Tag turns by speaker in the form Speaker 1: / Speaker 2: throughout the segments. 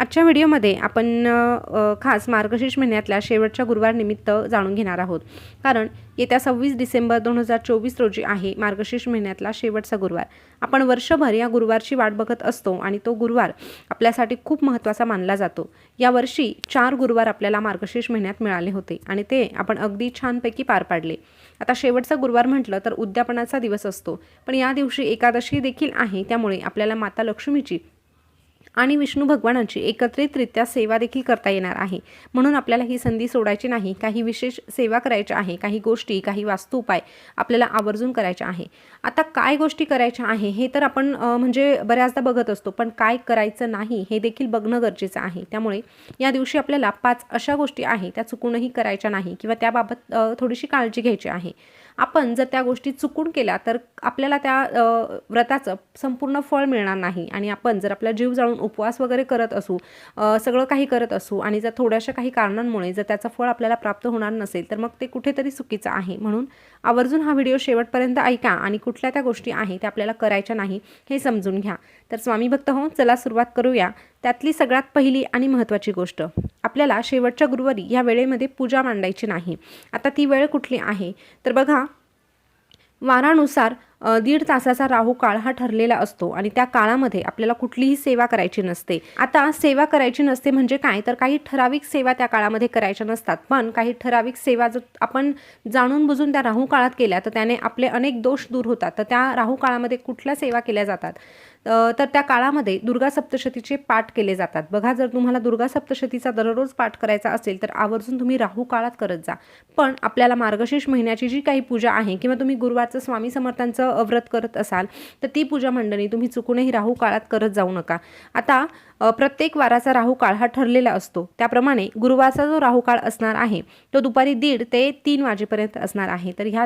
Speaker 1: आजच्या व्हिडिओमध्ये आपण खास मार्गशीर्ष महिन्यातल्या शेवटच्या गुरुवारनिमित्त जाणून घेणार आहोत. कारण येत्या सव्वीस डिसेंबर दोन हजार चोवीस रोजी आहे मार्गशीर्ष महिन्यातला शेवटचा गुरुवार. आपण वर्षभर या गुरुवारची वाट बघत असतो आणि तो गुरुवार आपल्यासाठी खूप महत्त्वाचा मानला जातो. यावर्षी चार गुरुवार आपल्याला मार्गशीर्ष महिन्यात मिळाले होते आणि ते आपण अगदी छानपैकी पार पाडले. आता शेवटचा गुरुवार म्हटलं तर उद्यापनाचा दिवस असतो. पण या दिवशी एकादशी देखील आहे त्यामुळे आपल्याला माता लक्ष्मीची आणि विष्णू भगवानांची एकत्रितरित्या सेवा देखील करता येणार आहे. म्हणून आपल्याला ही संधी सोडायची नाही. काही विशेष सेवा करायच्या आहे काही गोष्टी काही वास्तू उपाय आपल्याला आवर्जून करायच्या आहे. आता काय गोष्टी करायच्या आहे हे तर आपण म्हणजे बऱ्याचदा बघत असतो. पण काय करायचं नाही हे देखील बघणं गरजेचं आहे. त्यामुळे या दिवशी आपल्याला पाच अशा गोष्टी आहे त्या चुकूनही करायच्या नाही किंवा त्याबाबत थोडीशी काळजी घ्यायची आहे. आपण जर त्या गोष्टी चुकून केल्या तर आपल्याला त्या व्रताचं संपूर्ण फळ मिळणार नाही. आणि आपण जर आपला जीव जाळून उपवास वगैरे करत असू सगळं काही करत असू आणि जर थोड्याशा काही कारणांमुळे जर त्याचं फळ आपल्याला प्राप्त होणार नसेल तर मग ते कुठेतरी चुकीचं आहे. म्हणून आवर्जून हा व्हिडिओ शेवटपर्यंत ऐका आणि कुठल्या त्या गोष्टी आहे त्या आपल्याला करायच्या नाही हे समजून घ्या. तर स्वामी भक्त हो चला सुरुवात करूया. त्यातली सगळ्यात पहिली आणि महत्त्वाची गोष्ट आपल्याला शेवटच्या गुरुवारी या वेळेमध्ये पूजा मांडायची नाही. आता ती वेळ कुठली आहे? तर बघा वारानुसार दीड तासाचा राहू काळ हा ठरलेला असतो आणि त्या काळामध्ये आपल्याला कुठलीही सेवा करायची नसते. आता सेवा करायची नसते म्हणजे काय? तर काही ठराविक सेवा त्या काळामध्ये करायच्या नसतात. पण काही ठराविक सेवा जर आपण जाणून बुजून त्या राहू काळात केल्या तर त्याने आपले अनेक दोष दूर होतात. तर त्या राहू काळामध्ये कुठल्या सेवा केल्या जातात? तर त्या काळामध्ये दुर्गा सप्तशतीचे पाठ केले जातात. बघा जर तुम्हाला दुर्गा सप्तशतीचा दररोज पाठ करायचा असेल तर आवर्जून तुम्ही राहू काळात करत जा. पण आपल्याला मार्गशीर्ष महिन्याची जी काही पूजा आहे किंवा तुम्ही गुरुवारचं स्वामी समर्थांचं व्रत करत असाल तर ती पूजा मंडळी तुम्ही चुकूनही राहू काळात करत जाऊ नका. आता प्रत्येक वाराचा राहू काळ हा ठरलेला असतो. त्याप्रमाणे गुरुवारचा जो राहू काळ असणार आहे तो दुपारी दीड ते तीन वाजेपर्यंत असणार आहे. तर ह्या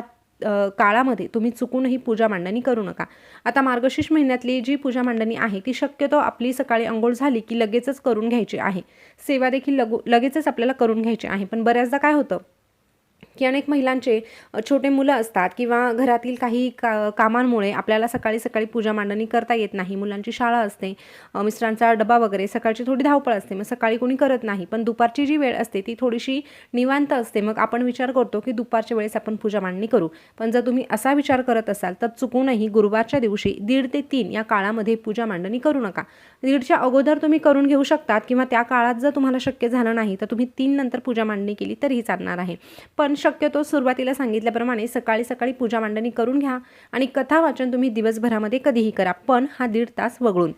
Speaker 1: काळामध्ये तुम्ही चुकूनही पूजा मांडणी करू नका. आता मार्गशीर्ष महिन्यातली जी पूजा मांडणी आहे ती शक्यतो आपली सकाळी अंघोळ झाली की लगेचच करून घ्यायची आहे. सेवा देखील लगू लगेचच आपल्याला करून घ्यायची आहे. पण बऱ्याचदा काय होतं की अनेक महिलांचे छोटे मुलं असतात किंवा घरातील काही का कामांमुळे आपल्याला सकाळी सकाळी पूजा मांडणी करता येत नाही मुलांची शाळा असते मिस्टरांचा डबा वगैरे सकाळची थोडी धावपळ असते मग सकाळी कोणी करत नाही पण दुपारची जी वेळ असते ती थोडीशी निवांत असते. मग आपण विचार करतो की दुपारच्या वेळेस आपण पूजा मांडणी करू. पण जर तुम्ही असा विचार करत असाल तर चुकूनही गुरुवारच्या दिवशी दीड ते तीन या काळामध्ये पूजा मांडणी करू नका. दीडच्या अगोदर तुम्ही करून घेऊ शकतात किंवा त्या काळात जर तुम्हाला शक्य झालं नाही तर तुम्ही तीन नंतर पूजा मांडणी केली तरीही चालणार आहे. पण शक्यतो सुरुवातीला सांगितल्याप्रमाणे सकाळी सकाळी पूजा मांडणी करून घ्या आणि कथा वाचन तुम्ही दिवसभरामध्ये कधीही करा पण हा दीड तास वगळून.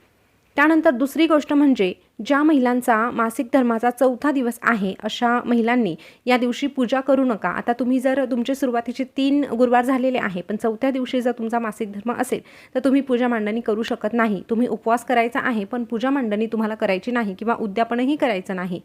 Speaker 1: त्यानंतर दुसरी गोष्ट म्हणजे ज्या महिलांचा मासिक धर्माचा चौथा दिवस आहे अशा महिलांनी या दिवशी पूजा करू नका. आता तुम्ही जर तुमचे सुरुवातीचे तीन गुरुवार झालेले आहे पण चौथ्या दिवशी जर तुमचा मासिक धर्म असेल तर तुम्ही पूजा मांडणी करू शकत नाही. तुम्ही उपवास करायचा आहे पण पूजा मांडणी तुम्हाला करायची नाही किंवा उद्यापनही करायचं नाही.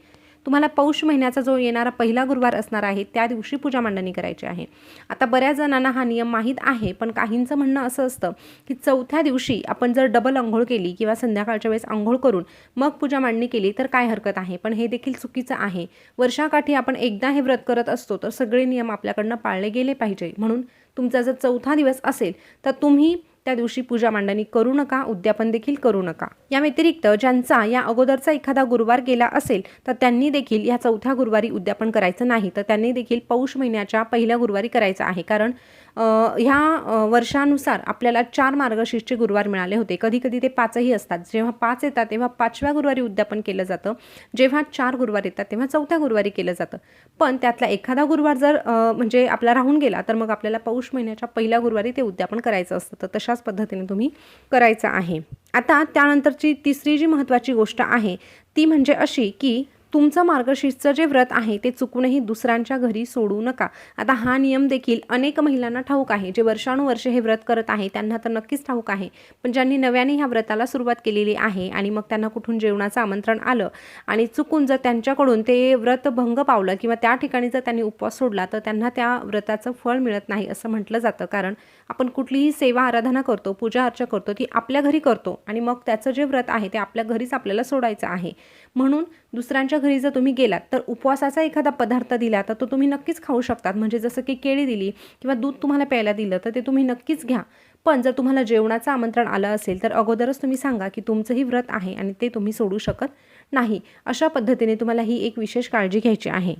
Speaker 1: तुम्हाला पौष महिन्याचा जो येणारा पहिला गुरुवार असणार आहे त्या दिवशी पूजा मांडणी करायची आहे. आता बऱ्याच जणांना हा नियम माहीत आहे पण काहींचं म्हणणं असं असतं की चौथ्या दिवशी आपण जर डबल आंघोळ केली किंवा संध्याकाळच्या वेळेस आंघोळ करून मग पूजा मांडणी केली तर काय हरकत आहे? पण हे देखील चुकीचं आहे. वर्षाकाठी आपण एकदा हे व्रत करत असतो तर सगळे नियम आपल्याकडनं पाळले गेले पाहिजे. म्हणून तुमचा जर चौथा दिवस असेल तर तुम्ही त्या दिवशी पूजा मांडणी करू नका उद्यापन देखील करू नका. या व्यतिरिक्त ज्यांचा या अगोदरचा एखादा गुरुवार गेला असेल तर त्यांनी देखील या चौथ्या गुरुवारी उद्यापन करायचं नाही. तर त्यांनी देखील पौष महिन्याच्या पहिल्या गुरुवारी करायचं आहे. कारण ह्या वर्षानुसार आपल्याला चार मार्गशीर्षचे गुरुवार मिळाले होते. कधी कधी ते पाचही असतात. जेव्हा पाच येतात तेव्हा पाचव्या गुरुवारी उद्यापन केलं जातं. जेव्हा चार गुरुवार येतात तेव्हा चौथ्या गुरुवारी केलं जातं. पण त्यातला एखादा गुरुवार जर म्हणजे आपला राहून गेला तर मग आपल्याला पौष महिन्याच्या पहिल्या गुरुवारी ते उद्यापन करायचं असतं. तर अशाच पद्धतीने तुम्ही करायचं आहे. आता त्यानंतरची तिसरी जी महत्त्वाची गोष्ट आहे ती म्हणजे अशी की तुमचं मार्गशीर्षचं जे व्रत आहे ते चुकूनही दुसऱ्यांच्या घरी सोडू नका. आता हा नियम देखील अनेक महिलांना ठाऊक आहे जे वर्षानुवर्षे हे व्रत करत आहे त्यांना तर नक्कीच ठाऊक आहे. पण ज्यांनी नव्याने ह्या व्रताला सुरुवात केलेली आहे आणि मग त्यांना कुठून जेवणाचं आमंत्रण आलं आणि चुकून जर त्यांच्याकडून ते व्रत भंग पावलं किंवा त्या ठिकाणी जर त्यांनी उपवास सोडला तर त्यांना त्या व्रताचं फळ मिळत नाही असं म्हटलं जातं. कारण आपण कुठलीही सेवा आराधना करतो पूजा अर्चा करतो ती आपल्या घरी करतो आणि मग त्याचं जे व्रत आहे ते आपल्या घरीच आपल्याला सोडायचं आहे. म्हणून दुसऱ्यांच्या घरी जर तुम्ही गेलात तर उपवासाचा एखादा पदार्थ दिला तर तो तुम्ही नक्कीच खाऊ शकतात. म्हणजे जसं की केळी दिली किंवा दूध तुम्हाला प्यायला दिलं तर ते तुम्ही नक्कीच घ्या. पण जर तुम्हाला जेवणाचं आमंत्रण आलं असेल तर अगोदरच तुम्ही सांगा की तुमचंही व्रत आहे आणि ते तुम्ही सोडू शकत नाही. अशा पद्धतीने तुम्हाला ही एक विशेष काळजी घ्यायची आहे.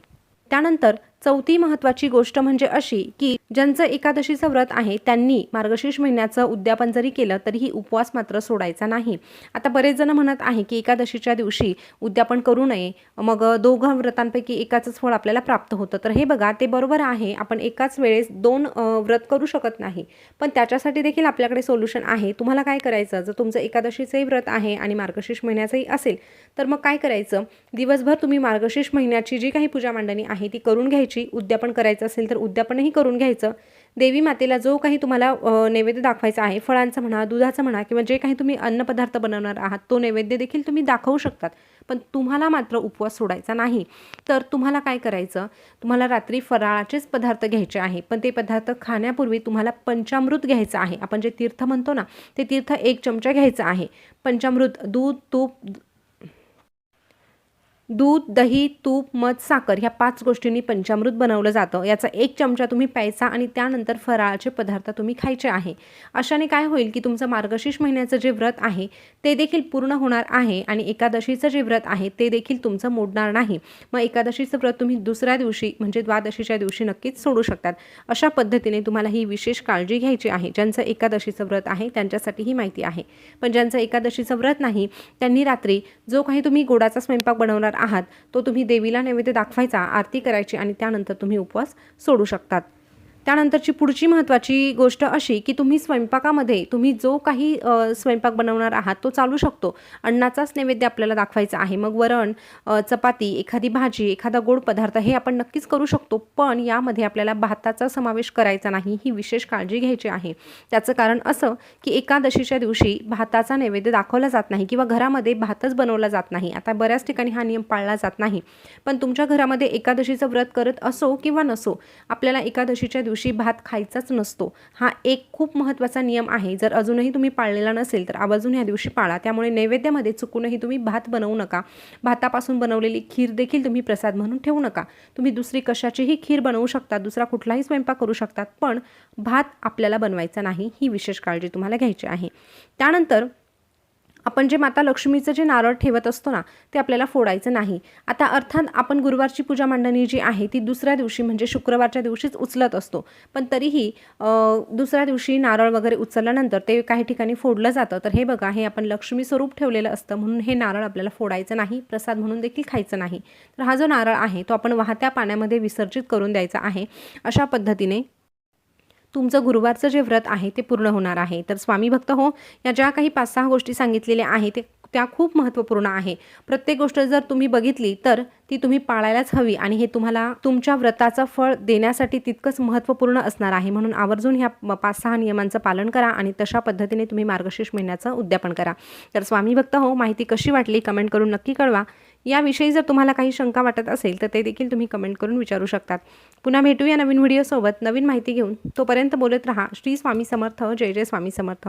Speaker 1: त्यानंतर चौथी महत्त्वाची गोष्ट म्हणजे अशी की ज्यांचं एकादशीचं व्रत आहे त्यांनी मार्गशीर्ष महिन्याचं उद्यापन जरी केलं तरीही उपवास मात्र सोडायचा नाही. आता बरेच जण म्हणत आहे की एकादशीच्या दिवशी उद्यापन करू नये. मग दोघं व्रतांपैकी एकाचंच फळ आपल्याला प्राप्त होतं. तर हे बघा ते बरोबर आहे आपण एकाच वेळेस दोन व्रत करू शकत नाही. पण त्याच्यासाठी देखील आपल्याकडे सोल्युशन आहे. तुम्हाला काय करायचं? जर तुमचं एकादशीचंही व्रत आहे आणि मार्गशीर्ष महिन्याचंही असेल तर मग काय करायचं? दिवसभर तुम्ही मार्गशीर्ष महिन्याची जी काही पूजा मांडणी आहे ती करून घ्यायची. उद्यापन करायचं असेल तर उद्यापनही करून घ्यायचं. देवी मातेला जो काही तुम्हाला नैवेद्य दाखवायचा आहे फळांचं म्हणा दुधाचं म्हणा किंवा जे काही तुम्ही अन्नपदार्थ बनवणार आहात तो नैवेद्य देखील तुम्ही दाखवू शकतात. पण तुम्हाला मात्र उपवास सोडायचा नाही. तर तुम्हाला काय करायचं? तुम्हाला रात्री फराळाचेच पदार्थ घ्यायचे आहे. पण ते पदार्थ खाण्यापूर्वी तुम्हाला पंचामृत घ्यायचं आहे. आपण जे तीर्थ म्हणतो ना ते तीर्थ एक चमचा घ्यायचं आहे. पंचामृत दूध तूप दूध दही तूप मध साखर ह्या पाच गोष्टींनी पंचामृत बनवलं जातं. याचा एक चमचा तुम्ही प्यायचा आणि त्यानंतर फराळाचे पदार्थ तुम्ही खायचे आहे. अशाने काय होईल की तुमचं मार्गशीर्ष महिन्याचं जे व्रत आहे ते देखील पूर्ण होणार आहे आणि एकादशीचं जे व्रत आहे ते देखील तुमचं मोडणार नाही. मग एकादशीचं व्रत तुम्ही दुसऱ्या दिवशी म्हणजे द्वादशीच्या दिवशी नक्कीच सोडू शकतात. अशा पद्धतीने तुम्हाला ही विशेष काळजी घ्यायची आहे. ज्यांचं एकादशीचं व्रत आहे त्यांच्यासाठी ही माहिती आहे. पण ज्यांचं एकादशीचं व्रत नाही त्यांनी रात्री जो काही तुम्ही गोडाचा स्वयंपाक बनवणार आहात तो तुम्ही देवीला नैवेद्य दाखवायचा आरती करायची आणि त्यानंतर तुम्ही उपवास सोडू शकतात. त्यानंतरची पुढची महत्त्वाची गोष्ट अशी की तुम्ही स्वयंपाकामध्ये तुम्ही जो काही स्वयंपाक बनवणार आहात तो चालू शकतो. अन्नाचाच नैवेद्य आपल्याला दाखवायचा आहे. मग वरण चपाती एखादी भाजी एखादा गोड पदार्थ हे आपण नक्कीच करू शकतो पण यामध्ये आपल्याला भाताचा समावेश करायचा नाही ही विशेष काळजी घ्यायची आहे. त्याचं कारण असं की एकादशीच्या दिवशी भाताचा नैवेद्य दाखवला जात नाही किंवा घरामध्ये भातच बनवला जात नाही. आता बऱ्याच ठिकाणी हा नियम पाळला जात नाही. पण तुमच्या घरामध्ये एकादशीचं व्रत करत असो किंवा नसो आपल्याला एकादशीच्या दिवशी दिवशी भात खायचाच नसतो. हा एक खूप महत्त्वाचा नियम आहे. जर अजूनही तुम्ही पाळलेला नसेल तर आवर्जून ह्या दिवशी पाळा. त्यामुळे नैवेद्यामध्ये चुकूनही तुम्ही भात बनवू नका. भातापासून बनवलेली खीर देखील तुम्ही प्रसाद म्हणून ठेवू नका. तुम्ही दुसरी कशाचीही खीर बनवू शकता दुसरा कुठलाही स्वयंपाक करू शकतात पण भात आपल्याला बनवायचा नाही ही विशेष काळजी तुम्हाला घ्यायची आहे. त्यानंतर आपण जे माता लक्ष्मीचं जे नारळ ठेवत असतो ना ते आपल्याला फोडायचं नाही. आता अर्थात आपण गुरुवारची पूजा मांडणी जी आहे ती दुसऱ्या दिवशी म्हणजे शुक्रवारच्या दिवशीच उचलत असतो. पण तरीही दुसऱ्या दिवशी नारळ वगैरे उचलल्यानंतर ते काही ठिकाणी फोडलं जातं. तर हे बघा हे आपण लक्ष्मी स्वरूप ठेवलेलं असतं म्हणून हे नारळ आपल्याला फोडायचं नाही प्रसाद म्हणून देखील खायचं नाही. तर हा जो नारळ आहे तो आपण वाहत्या पाण्यामध्ये विसर्जित करून द्यायचा आहे अशा पद्धतीने तुमचं गुरुवारचं जे व्रत आहे ते पूर्ण होणार आहे. तर स्वामी भक्त हो या ज्या काही पाच सहा गोष्टी सांगितलेल्या आहेत ते त्या खूप महत्त्वपूर्ण आहे. प्रत्येक गोष्ट जर तुम्ही बघितली तर ती तुम्ही पाळायलाच हवी आणि हे तुम्हाला तुमच्या व्रताचं फळ देण्यासाठी तितकंच महत्त्वपूर्ण असणार आहे. म्हणून आवर्जून ह्या पाच सहा नियमांचं पालन करा आणि तशा पद्धतीने तुम्ही मार्गशीर्ष महिन्याचं उद्यापन करा. तर स्वामी भक्त हो माहिती कशी वाटली कमेंट करून नक्की कळवा. याविषयी जर तुम्हाला काही शंका वाटत असेल तर ते देखील तुम्ही कमेंट करून विचारू शकतात. पुन्हा भेटूया नवीन व्हिडिओसोबत. नवीन माहिती घेऊन तोपर्यंत बोलत राहा. श्री स्वामी समर्थ. जय जय स्वामी समर्थ.